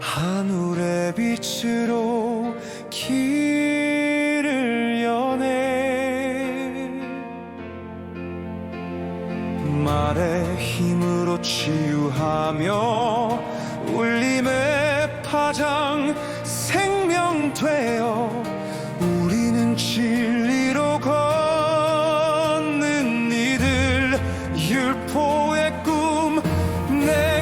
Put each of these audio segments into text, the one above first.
하늘의 빛으로 길을 여네. 말의 힘으로 치유하며 울림의 파장 생명되어 우리는 진리로 걷는 이들 율포의 꿈 내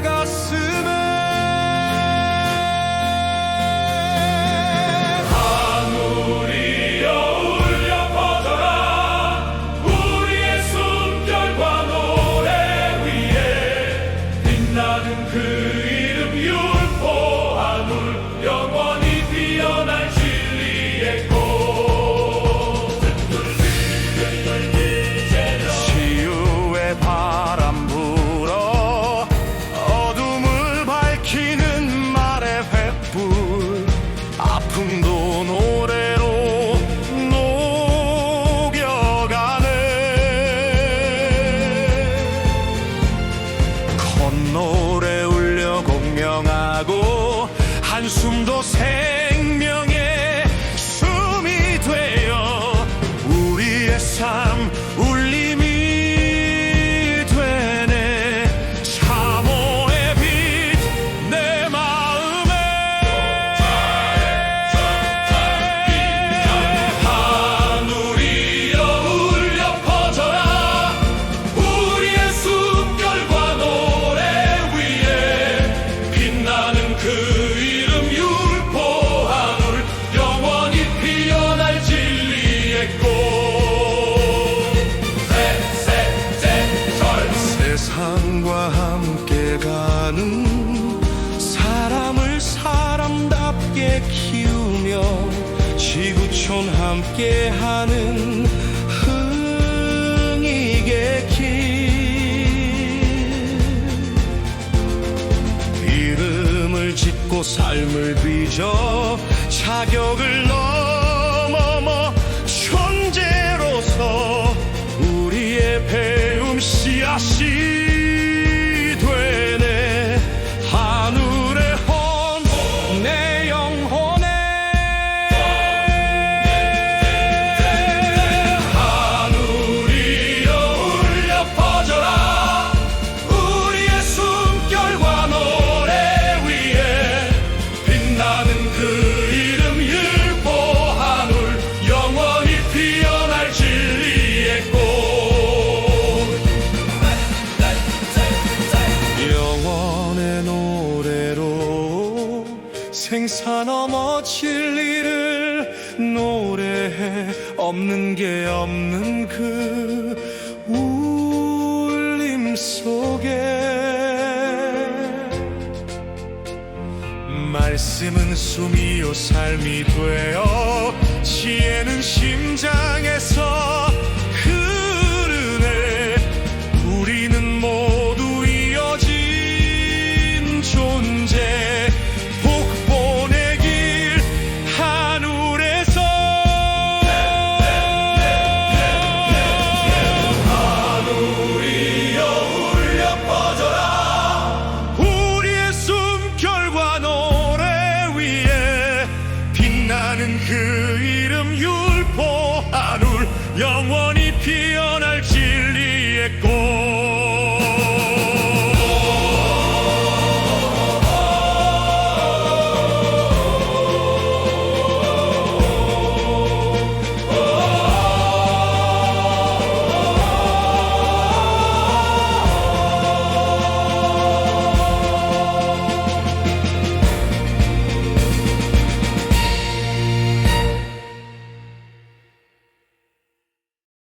아픔도 노래로 녹여가네. 콧노래 울려 공명하고 한숨도 생 함께 가는 사람을 사람답게 키우며 지구촌 함께 하는 흥익의 길. 이름을 짓고 삶을 빚어 자격을 넘어 머 존재로서 우리의 배움 씨앗이 생사 넘어 진리를 노래해 없는 게 없는 그 울림 속에 말씀은 숨이요 삶이 되어 그 이름 율포 하늘 영원히 피어날 진리의 꽃